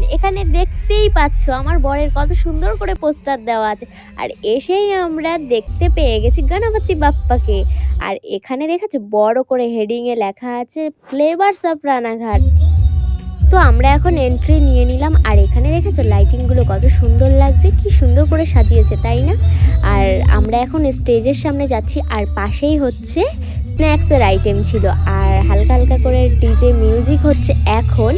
গান এখানে দেখতেই পাচ্ছ, আমার বরের কত সুন্দর করে পোস্টার দেওয়া আছে। আর এসেই আমরা দেখতে পেয়ে গেছি গণপতি বাপ্পাকে। আর এখানে দেখাচ্ছে বড় করে হেডিংয়ে লেখা আছে ফ্লেভারস অফ রানাঘাট। তো আমরা এখন এন্ট্রি নিয়ে নিলাম, আর এখানে দেখেছ লাইটিংগুলো কত সুন্দর লাগছে, কি সুন্দর করে সাজিয়েছে, তাই না? আর আমরা এখন স্টেজের সামনে যাচ্ছি, আর পাশেই হচ্ছে স্ন্যাক্সের আইটেম ছিল। আর হালকা হালকা করে ডিজে মিউজিক হচ্ছে এখন।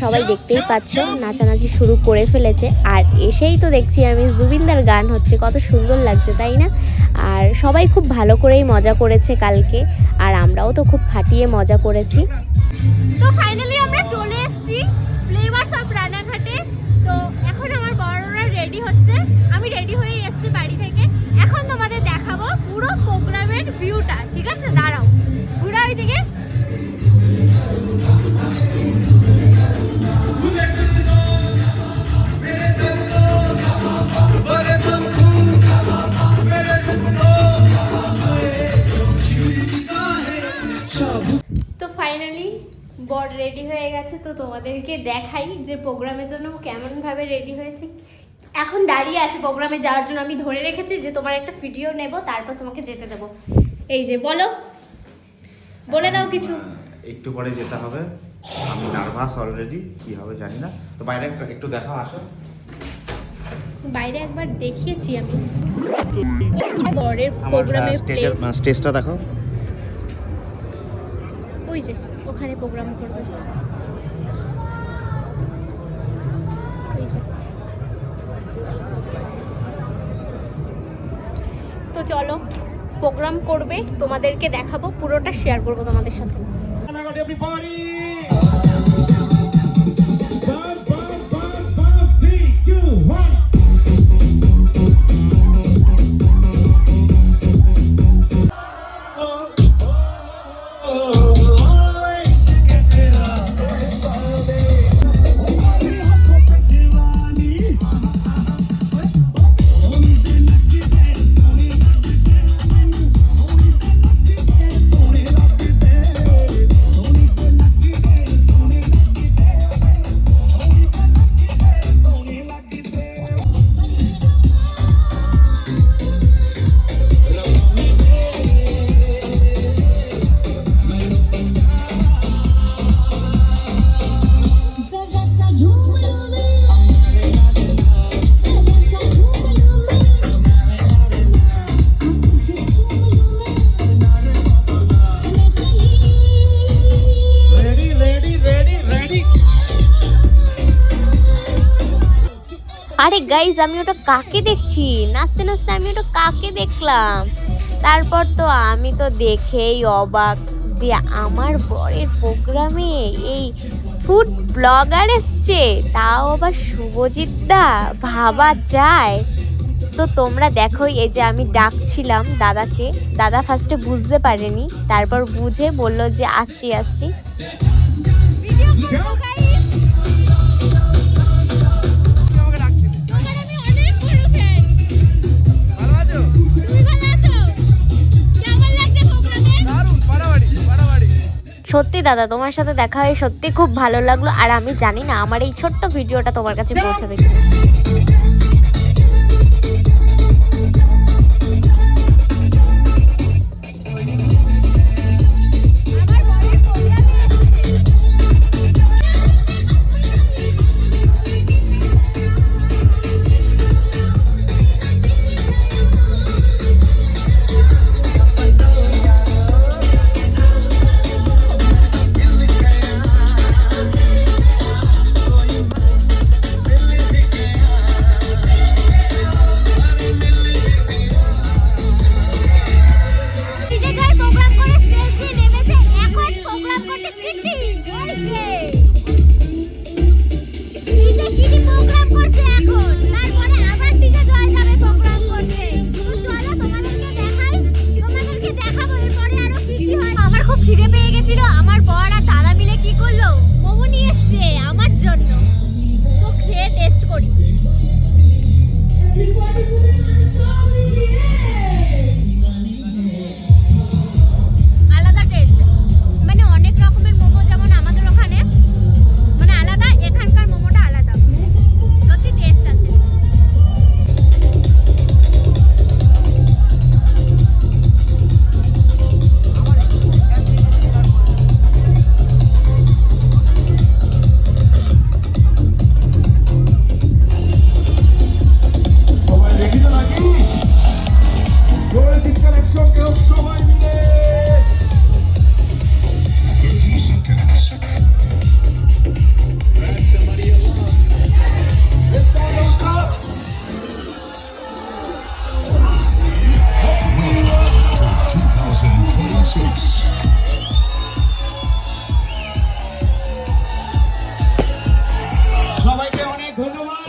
সবাই দেখতেই পাচ্ছ, নাচানাচি শুরু করে ফেলেছে। আর এসেই তো দেখছি আমি জুবিনদার গান হচ্ছে, কত সুন্দর লাগছে, তাই না? আর সবাই খুব ভালো করেই মজা করেছে কালকে, আর আমরাও তো খুব ফাটিয়ে মজা করেছি। তো ফাইনালি আমরা হয়ে গেছে তো তোমাদেরকে দেখাই যে প্রোগ্রামের জন্য কেমনভাবে রেডি হয়েছে। এখন দাঁড়িয়ে আছে প্রোগ্রামে যাওয়ার জন্য আমি ধরে রেখেছি যে তোমার একটা ভিডিও নেব তারপর তোমাকে যেতে দেবো। এই যে বলো। বলে দাও কিছু। একটু পরে যেতে হবে। আমি নার্ভাস অলরেডি কি হবে জানি না। তো বাইরে একটু- একটু দেখাও আসো। বাইরে একবার দেখিয়েছি আমি। বরের প্লেস স্টেজটা দেখো। ওই যে। ওখানে প্রোগ্রাম করবে। তো চলো প্রোগ্রাম করবে তোমাদেরকে দেখাবো পুরোটা শেয়ার করব তোমাদের সাথে। আরে গাইজ আমি ওটা কাকে দেখছি? নাচতে নাচতে আমি ওটা কাকে দেখলাম? তারপর তো আমি তো দেখেই অবাক যে আমার বরের প্রোগ্রামে এই ফুড ব্লগার এসছে। তাও আবার শুভজিৎ দা, ভাবা যায়। তো তোমরা দেখো, এই যে আমি ডাকছিলাম দাদাকে। দাদা ফার্স্টে বুঝতে পারেনি, তারপর বুঝে বলল যে আসছি আসছি। সত্যি দাদা, তোমার সাথে দেখা হয়ে সত্যি খুব ভালো লাগল, আর আমি জানি না আমার এই ছোট্ট ভিডিওটা তোমার কাছে পৌঁছাবে কিনা। Pode. sausage. সবাইকে অনেক ধন্যবাদ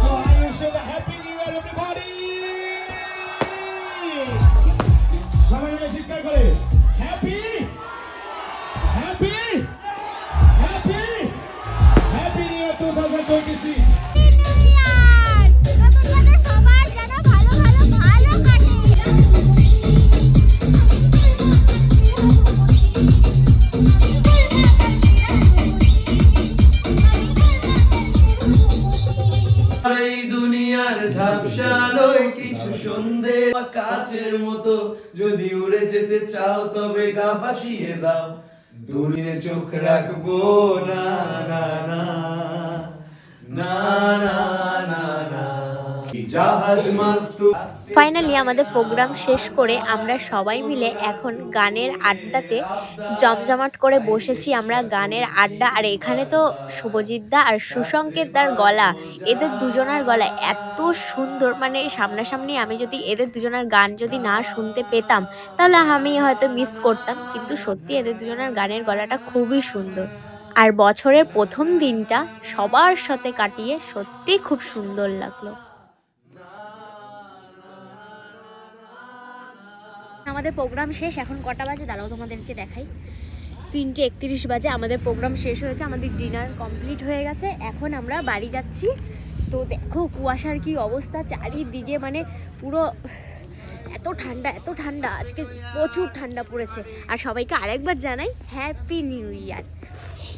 তো I wish you happy new year everybody সবাই মিলে চিৎকার করে হ্যাপি কিছু বা কাছের মতো। যদি উড়ে যেতে চাও, তবে গা ভাসিয়ে দাও। দূরে চোখ রাখব, না না না না না না না। জাহাজ মাস্তু ফাইনালি আমাদের প্রোগ্রাম শেষ করে আমরা সবাই মিলে এখন গানের আড্ডাতে জমজমাট করে বসেছি। আমরা গানের আড্ডা, আর এখানে তো শুভজিৎ দা আর সুসংকেত দার গলা, এদের দুজনার গলা এত সুন্দর। মানে সামনাসামনি আমি যদি এদের দুজনার গান যদি না শুনতে পেতাম, তাহলে আমি হয়তো মিস করতাম। কিন্তু সত্যি এদের দুজনের গানের গলাটা খুবই সুন্দর। আর বছরের প্রথম দিনটা সবার সাথে কাটিয়ে সত্যি খুব সুন্দর লাগল। আমাদের প্রোগ্রাম শেষ, এখন কটা বাজে? দাঁড়াও, তোমাদেরকে দেখাই। তিনটে একত্রিশ বাজে, আমাদের প্রোগ্রাম শেষ হয়েছে, আমাদের ডিনার কমপ্লিট হয়ে গেছে। এখন আমরা বাড়ি যাচ্ছি। তো দেখো, কুয়াশার কি অবস্থা, চারিদিকে মানে পুরো এত ঠান্ডা এত ঠান্ডা, আজকে প্রচুর ঠান্ডা পড়েছে। আর সবাইকে আরেকবার জানাই হ্যাপি নিউ ইয়ার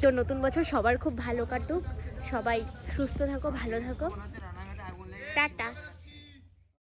তো নতুন বছর সবার খুব ভালো কাটুক, সবাই সুস্থ থাকো, ভালো থাকো। টাটা।